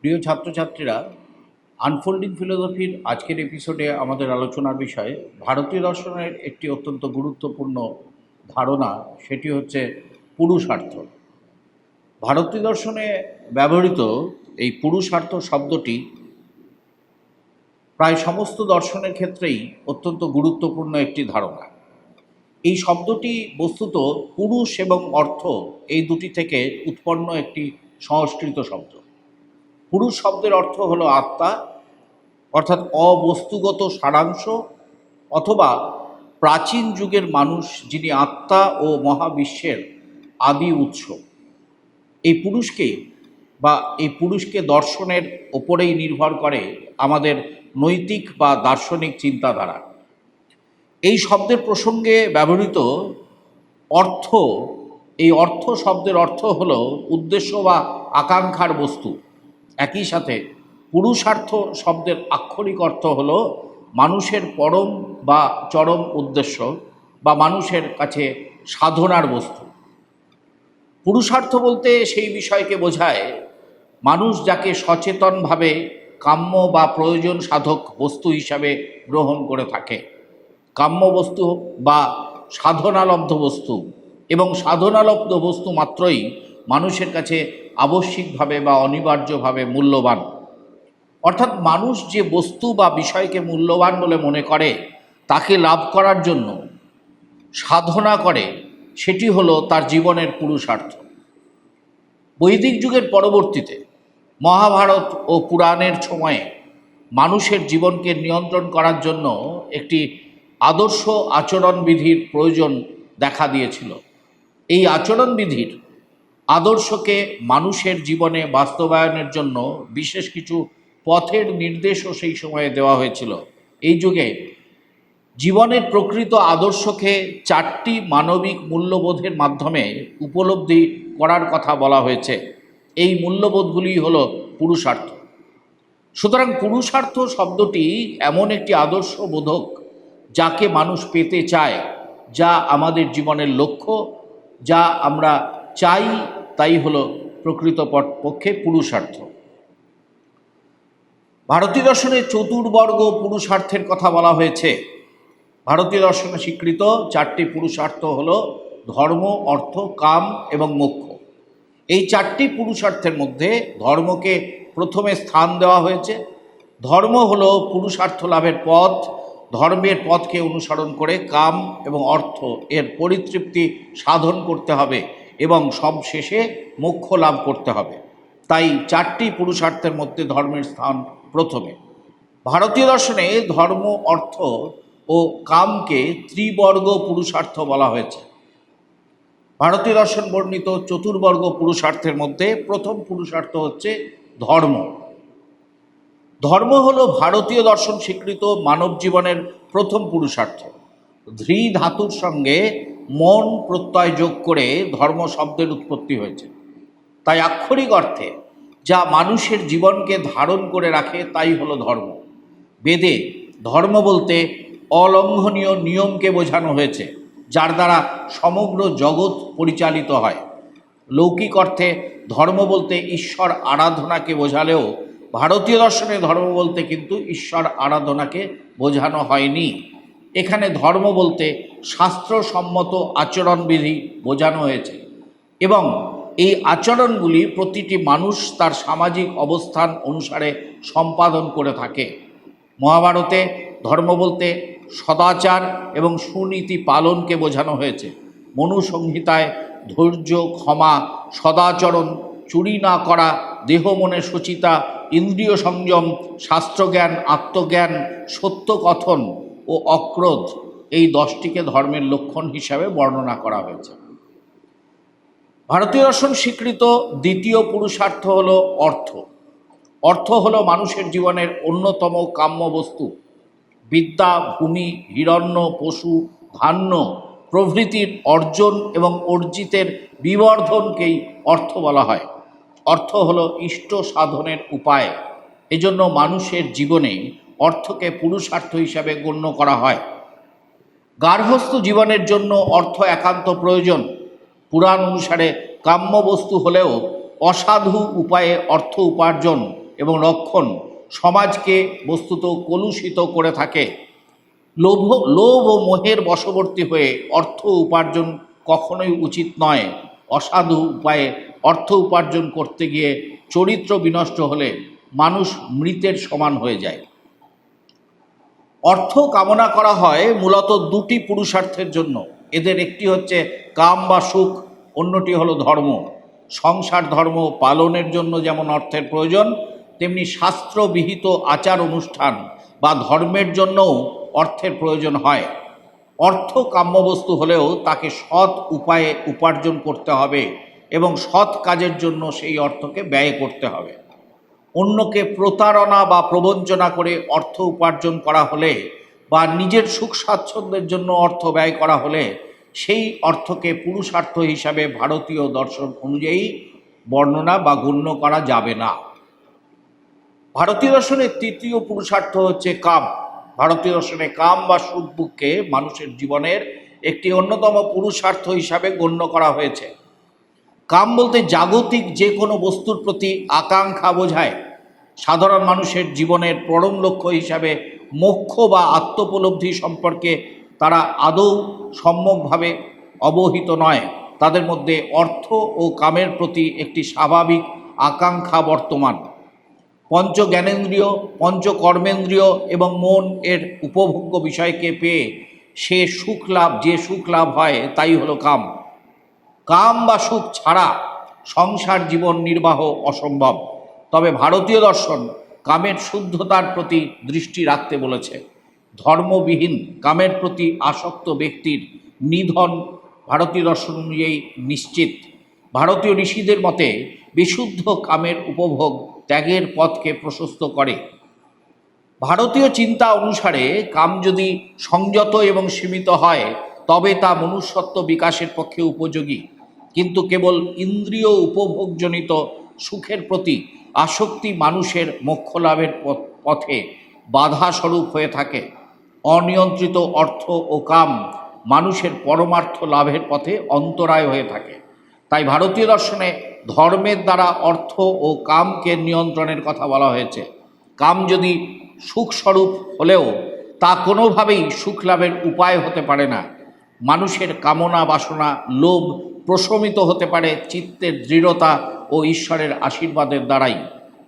প্রিয় ছাত্রছাত্রীরা আনফোল্ডিং ফিলোসফির আজকের এপিসোডে আমাদের আলোচনার বিষয় ভারতীয় দর্শনের একটি অত্যন্ত গুরুত্বপূর্ণ ধারণা, সেটি হচ্ছে পুরুষার্থ। ভারতীয় দর্শনে ব্যবহৃত এই পুরুষার্থ শব্দটি প্রায় সমস্ত দর্শনের ক্ষেত্রেই অত্যন্ত গুরুত্বপূর্ণ একটি ধারণা। এই শব্দটি বস্তুত পুরুষ এবং অর্থ এই দুটি থেকে উৎপন্ন একটি সংস্কৃত শব্দ। পুরুষ শব্দের অর্থ হলো আত্মা, অর্থাৎ অবস্তুগত সারাংশ, অথবা প্রাচীন যুগের মানুষ যিনি আত্মা ও মহাবিশ্বের আদি উৎস। এই পুরুষকে বা এই পুরুষকে দর্শনের ওপরেই নির্ভর করে আমাদের নৈতিক বা দার্শনিক চিন্তাধারা। এই শব্দের প্রসঙ্গে ব্যবহৃত অর্থ, এই অর্থ শব্দের অর্থ হলো উদ্দেশ্য বা আকাঙ্ক্ষার বস্তু। একই সাথে পুরুষার্থ শব্দের আক্ষরিক অর্থ হলো মানুষের পরম বা চরম উদ্দেশ্য বা মানুষের কাছে সাধনার বস্তু। পুরুষার্থ বলতে সেই বিষয়কে বোঝায় মানুষ যাকে সচেতনভাবে কাম্য বা প্রয়োজন সাধক বস্তু হিসাবে গ্রহণ করে থাকে। কাম্য বস্তু বা সাধনালব্ধ বস্তু এবং সাধনালব্ধ বস্তু মাত্রই মানুষের কাছে আবশ্যিকভাবে বা অনিবার্যভাবে মূল্যবান। অর্থাৎ মানুষ যে বস্তু বা বিষয়কে মূল্যবান বলে মনে করে, তাকে লাভ করার জন্য সাধনা করে, সেটি হলো তার জীবনের পুরুষার্থ। বৈদিক যুগের পরবর্তীতে মহাভারত ও পুরাণের সময়ে মানুষের জীবনকে নিয়ন্ত্রণ করার জন্য একটি আদর্শ আচরণবিধির প্রয়োজন দেখা দিয়েছিল। এই আচরণবিধির আদর্শকে মানুষের জীবনে বাস্তবায়নের জন্য বিশেষ কিছু পথের নির্দেশও সেই সময়ে দেওয়া হয়েছিল। এই যুগে জীবনের প্রকৃত আদর্শকে চারটি মানবিক মূল্যবোধের মাধ্যমে উপলব্ধি করার কথা বলা হয়েছে। এই মূল্যবোধগুলি হল পুরুষার্থ। সুতরাং পুরুষার্থ শব্দটি এমন একটি আদর্শ বোধক যাকে মানুষ পেতে চায়, যা আমাদের জীবনের লক্ষ্য, যা আমরা চাই, তাই হলো প্রকৃত পক্ষে পুরুষার্থ। ভারতীয় দর্শনে চতুর্বর্গ পুরুষার্থের কথা বলা হয়েছে। ভারতীয় দর্শনে স্বীকৃত চারটি পুরুষার্থ হল ধর্ম, অর্থ, কাম এবং মোক্ষ। এই চারটি পুরুষার্থের মধ্যে ধর্মকে প্রথমে স্থান দেওয়া হয়েছে। ধর্ম হলো পুরুষার্থ লাভের পথ ধর্মের পথকে অনুসরণ করে কাম এবং অর্থ এর পরিতৃপ্তি সাধন করতে হবে এবং সব শেষে মোক্ষ লাভ করতে হবে। তাই চারটি পুরুষার্থের মধ্যে ধর্মের স্থান প্রথমে। ভারতীয় দর্শনে ধর্ম, অর্থ ও কামকে ত্রিবর্গ পুরুষার্থ বলা হয়েছে। ভারতীয় দর্শন বর্ণিত চতুর্বর্গ পুরুষার্থের মধ্যে প্রথম পুরুষার্থ হচ্ছে ধর্ম। ধর্ম হলো ভারতীয় দর্শন স্বীকৃত মানব জীবনের প্রথম পুরুষার্থ। ধৃ ধাতুর সঙ্গে মন প্রত্যয় যোগ করে ধর্ম শব্দের উৎপত্তি হয়েছে। তাই আক্ষরিক অর্থে যা মানুষের জীবনকে ধারণ করে রাখে তাই হলো ধর্ম। বেদে ধর্ম বলতে অলঙ্ঘনীয় নিয়মকে বোঝানো হয়েছে, যার দ্বারা সমগ্র জগৎ পরিচালিত হয়। লৌকিক অর্থে ধর্ম বলতে ঈশ্বর আরাধনাকে বোঝালেও ভারতীয় দর্শনে ধর্ম বলতে কিন্তু ঈশ্বর আরাধনাকে বোঝানো হয়নি। এখানে ধর্ম বলতে শাস্ত্রসম্মত আচরণবিধি বোঝানো হয়েছে এবং এই আচরণগুলি প্রতিটি মানুষ তার সামাজিক অবস্থান অনুসারে সম্পাদন করে থাকে। মহাভারতে ধর্ম বলতে সদাচার এবং সুনীতি পালনকে বোঝানো হয়েছে। মনুসংহিতায় ধৈর্য, ক্ষমা, সদাচরণ চুরি না করা, দেহ মনে সচিতা, ইন্দ্রিয় সংযম, শাস্ত্রজ্ঞান, আত্মজ্ঞান সত্য কথন ও অক্রোধ এই দশটিকে ধর্মের লক্ষণ হিসাবে বর্ণনা করা হয়েছে। ভারতীয় দর্শন স্বীকৃত দ্বিতীয় পুরুষার্থ হল অর্থ। অর্থ হল মানুষের জীবনের অন্যতম কাম্য বস্তু। বিদ্যা, ভূমি, হিরণ্য, পশু, ধান্য প্রভৃতির অর্জন এবং অর্জিতের বিবর্ধনকেই অর্থ বলা হয়। অর্থ হলো ইষ্ট সাধনের উপায়। এজন্য মানুষের জীবনে অর্থকে পুরুষার্থ হিসাবে গণ্য করা হয়। গার্হস্থ জীবনের জন্য অর্থ একান্ত প্রয়োজন। পুরাণ অনুসারে কাম্য বস্তু হলেও অসাধু উপায়ে অর্থ উপার্জন এবং রক্ষণ সমাজকে বস্তুত কলুষিত করে থাকে। লোভ লোভ ও মোহের বশবর্তী হয়ে অর্থ উপার্জন কখনোই উচিত নয়। অসাধু উপায়ে অর্থ উপার্জন করতে গিয়ে চরিত্র বিনষ্ট হলে মানুষ মৃতের সমান হয়ে যায়। অর্থ কামনা করা হয় মূলত দুটি পুরুষার্থের জন্য। এদের একটি হচ্ছে কাম বা সুখ, অন্যটি হলো ধর্ম। সংসার ধর্ম পালনের জন্য যেমন অর্থের প্রয়োজন, তেমনি শাস্ত্রবিহিত আচার অনুষ্ঠান বা ধর্মের জন্যও অর্থের প্রয়োজন হয়। অর্থ কাম্যবস্তু হলেও তাকে সৎ উপায়ে উপার্জন করতে হবে। এবং সৎ কাজের জন্য সেই অর্থকে ব্যয় করতে হবে। অন্যকে প্রতারণা বা প্রবঞ্চনা করে অর্থ উপার্জন করা হলে বা নিজের সুখ স্বাচ্ছন্দ্যের জন্য অর্থ ব্যয় করা হলে সেই অর্থকে পুরুষার্থ হিসাবে ভারতীয় দর্শন অনুযায়ী বর্ণনা বা গণ্য করা যাবে না। ভারতীয় দর্শনের তৃতীয় পুরুষার্থ হচ্ছে কাম। ভারতীয় দর্শনে কাম বা সুখ বুককে মানুষের জীবনের একটি অন্যতম পুরুষার্থ হিসাবে গণ্য করা হয়েছে। কাম বলতে জাগতিক যে কোনো বস্তুর প্রতি আকাঙ্ক্ষা বোঝায়। সাধারণ মানুষের জীবনের পরম লক্ষ্য হিসাবে মোক্ষ বা আত্মোপলব্ধি সম্পর্কে তারা আদৌ সম্যকভাবে অবহিত নয়। তাদের মধ্যে অর্থ ও কামের প্রতি একটি স্বাভাবিক আকাঙ্ক্ষা বর্তমান। পঞ্চ জ্ঞানেন্দ্রিয় পঞ্চ কর্মেন্দ্রিয় এবং মন এর উপভোগ্য বিষয়কে পেয়ে সে সুখ লাভ, যে সুখ লাভ হয়, তাই হলো কাম। কাম বা সুখ ছাড়া সংসার জীবন নির্বাহ অসম্ভব। তবে ভারতীয় দর্শন কামের শুদ্ধতার প্রতি দৃষ্টি রাখতে বলেছে। ধর্মবিহীন কামের প্রতি আসক্ত ব্যক্তির নিধন ভারতীয় দর্শন অনুযায়ী নিশ্চিত। ভারতীয় ঋষিদের মতে, বিশুদ্ধ কামের উপভোগ ত্যাগের পথকে প্রশস্ত করে। ভারতীয় চিন্তা অনুসারে কাম যদি সংযত এবং সীমিত হয়, তবে তা মনুষ্যত্ব বিকাশের পক্ষে উপযোগী। কিন্তু কেবল ইন্দ্রিয় উপভোগজনিত সুখের প্রতি আসক্তি মানুষের মোক্ষ লাভের পথ- পথে বাধা স্বরূপ হয়ে থাকে। অনিয়ন্ত্রিত অর্থ ও কাম মানুষের পরমার্থ লাভের পথে অন্তরায় হয়ে থাকে। তাই ভারতীয় দর্শনে ধর্মের দ্বারা অর্থ ও কামকে নিয়ন্ত্রণের কথা বলা হয়েছে। কাম যদি সুখস্বরূপ হলেও তা কোনোভাবেই সুখ লাভের উপায় হতে পারে না। মানুষের কামনা বাসনা লোভ প্রশমিত হতে পারে চিত্তের দৃঢ়তা ও ঈশ্বরের আশীর্বাদের দ্বারাই।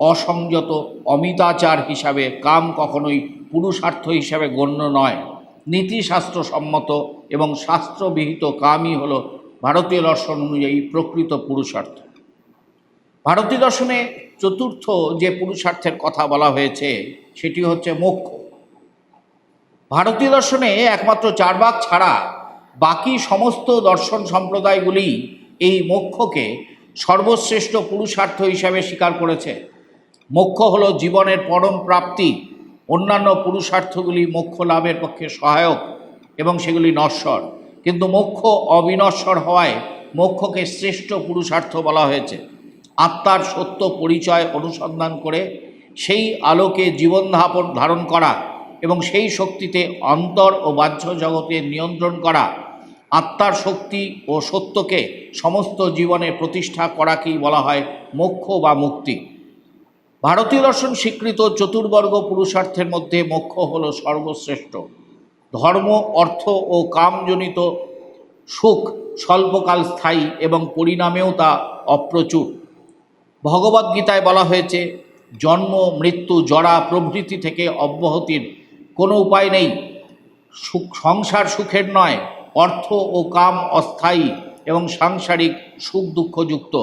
অসংযত অমিতাচার হিসাবে কাম কখনোই পুরুষার্থ হিসাবে গণ্য নয়। নীতিশাস্ত্র সম্মত এবং শাস্ত্রবিহিত কামই হল ভারতীয় দর্শন অনুযায়ী প্রকৃত পুরুষার্থ। ভারতীয় দর্শনে চতুর্থ যে পুরুষার্থের কথা বলা হয়েছে, সেটি হচ্ছে মোক্ষ। ভারতীয় দর্শনে একমাত্র চারবাক ছাড়া বাকি সমস্ত দর্শন সম্প্রদায়গুলি এই মোক্ষকে সর্বশ্রেষ্ঠ পুরুষার্থ হিসাবে স্বীকার করেছে। মোক্ষ হল জীবনের পরম প্রাপ্তি। অন্যান্য পুরুষার্থগুলি মোক্ষ লাভের পক্ষে সহায়ক এবং সেগুলি নশ্বর। কিন্তু মোক্ষ অবিনশ্বর হওয়ায় মোক্ষকে শ্রেষ্ঠ পুরুষার্থ বলা হয়েছে। আত্মার সত্য পরিচয় অনুসন্ধান করে সেই আলোকে জীবনধাপন ধারণ করা এবং সেই শক্তিতে অন্তর ও বাহ্য জগতের নিয়ন্ত্রণ করা আত্মার শক্তি ও সত্যকে সমস্ত জীবনে প্রতিষ্ঠা করাকেই বলা হয় মোক্ষ বা মুক্তি। ভারতীয় দর্শন স্বীকৃত চতুর্বর্গ পুরুষার্থের মধ্যে মোক্ষ হল সর্বশ্রেষ্ঠ। ধর্ম, অর্থ ও কামজনিত সুখ স্বল্পকাল স্থায়ী এবং পরিণামেও তা অপ্রচুর। ভগবদ্গীতায় বলা হয়েছে, জন্ম, মৃত্যু, জরা প্রভৃতি থেকে অব্যাহতির। কোনো উপায় নেই। সুখ, সংসার সুখের নয়। অর্থ ও কাম অস্থায়ী এবং সাংসারিক সুখ দুঃখযুক্ত।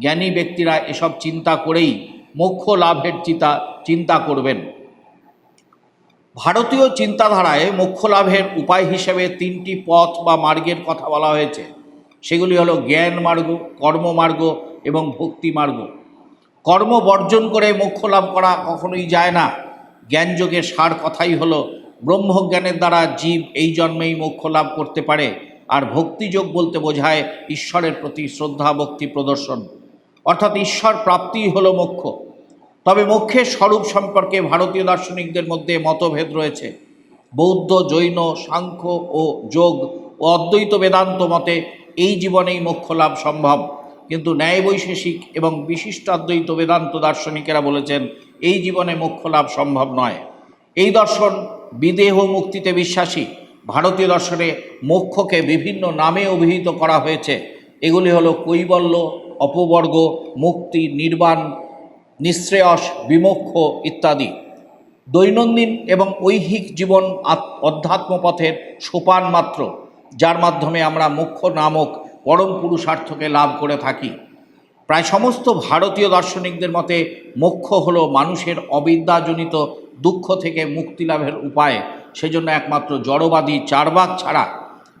জ্ঞানী ব্যক্তিরা এসব চিন্তা করেই মোক্ষ লাভের চিন্তা চিন্তা করবেন। ভারতীয় চিন্তাধারায় মোক্ষ লাভের উপায় হিসেবে তিনটি পথ বা মার্গের কথা বলা হয়েছে। সেগুলি হলো জ্ঞান মার্গ কর্মমার্গ এবং ভক্তি মার্গ। কর্ম বর্জন করে মোক্ষ লাভ করা কখনোই যায় না। জ্ঞানযোগের সার কথাই হলো ব্রহ্মজ্ঞানের দ্বারা জীব এই জন্মেই মোক্ষ লাভ করতে পারে, আর ভক্তিযোগ বলতে বোঝায় ঈশ্বরের প্রতি শ্রদ্ধা, ভক্তি, প্রদর্শন। অর্থাৎ ঈশ্বর প্রাপ্তিই হলো মোক্ষ। তবে মোক্ষের স্বরূপ সম্পর্কে ভারতীয় দার্শনিকদের মধ্যে মতভেদ রয়েছে। বৌদ্ধ, জৈন, সাংখ্য ও যোগ ও অদ্বৈত বেদান্ত মতে এই জীবনেই মোক্ষ লাভ সম্ভব। কিন্তু ন্যায় বৈশেষিক এবং বিশিষ্টাদ্বৈত বেদান্ত দার্শনিকেরা বলেছেন, এই জীবনে মোক্ষ লাভ সম্ভব নয়। এই দর্শন বিদেহ মুক্তিতে বিশ্বাসী ভারতীয় দর্শনে মোক্ষকে বিভিন্ন নামে অভিহিত করা হয়েছে। এগুলি হলো কৈবল্য, অপবর্গ, মুক্তি, নির্বাণ, নিঃশ্রেয়স, বিমোক্ষ ইত্যাদি। দৈনন্দিন এবং ঐহিক জীবন আত- অধ্যাত্ম পথের সোপান মাত্র, যার মাধ্যমে আমরা মুখ্য নামক পরম পুরুষার্থকে লাভ করে থাকি। প্রায় সমস্ত ভারতীয় দার্শনিকদের মতে, মোক্ষ হলো মানুষের অবিদ্যাজনিত দুঃখ থেকে মুক্তি লাভের উপায়, সেজন্য একমাত্র জড়বাদী চারবাক ছাড়া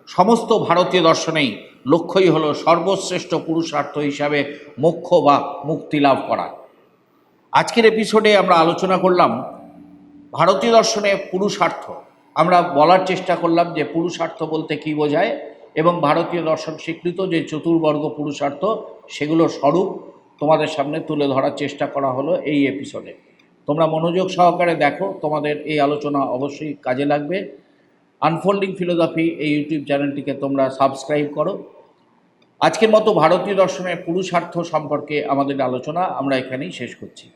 সমস্ত ভারতীয় দর্শনেই লক্ষ্যই হলো সর্বশ্রেষ্ঠ পুরুষার্থ হিসাবে মোক্ষ বা মুক্তি লাভ করা। আজকের এপিসোডে আমরা আলোচনা করলাম ভারতীয় দর্শনে পুরুষার্থ। আমরা বলার চেষ্টা করলাম যে পুরুষার্থ বলতে কী বোঝায় এবং ভারতীয় দর্শন স্বীকৃত যে চতুর্বর্গ পুরুষার্থ সেগুলোর স্বরূপ তোমাদের সামনে তুলে ধরার চেষ্টা করা হলো এই এপিসোডে তোমরা মনোযোগ সহকারে দেখো, তোমাদের এই আলোচনা অবশ্যই কাজে লাগবে। আনফোল্ডিং ফিলোসফি এই ইউটিউব চ্যানেলটিকে তোমরা সাবস্ক্রাইব করো। আজকের মতো ভারতীয় দর্শনের পুরুষার্থ সম্পর্কে আমাদের আলোচনা আমরা এখানেই শেষ করছি।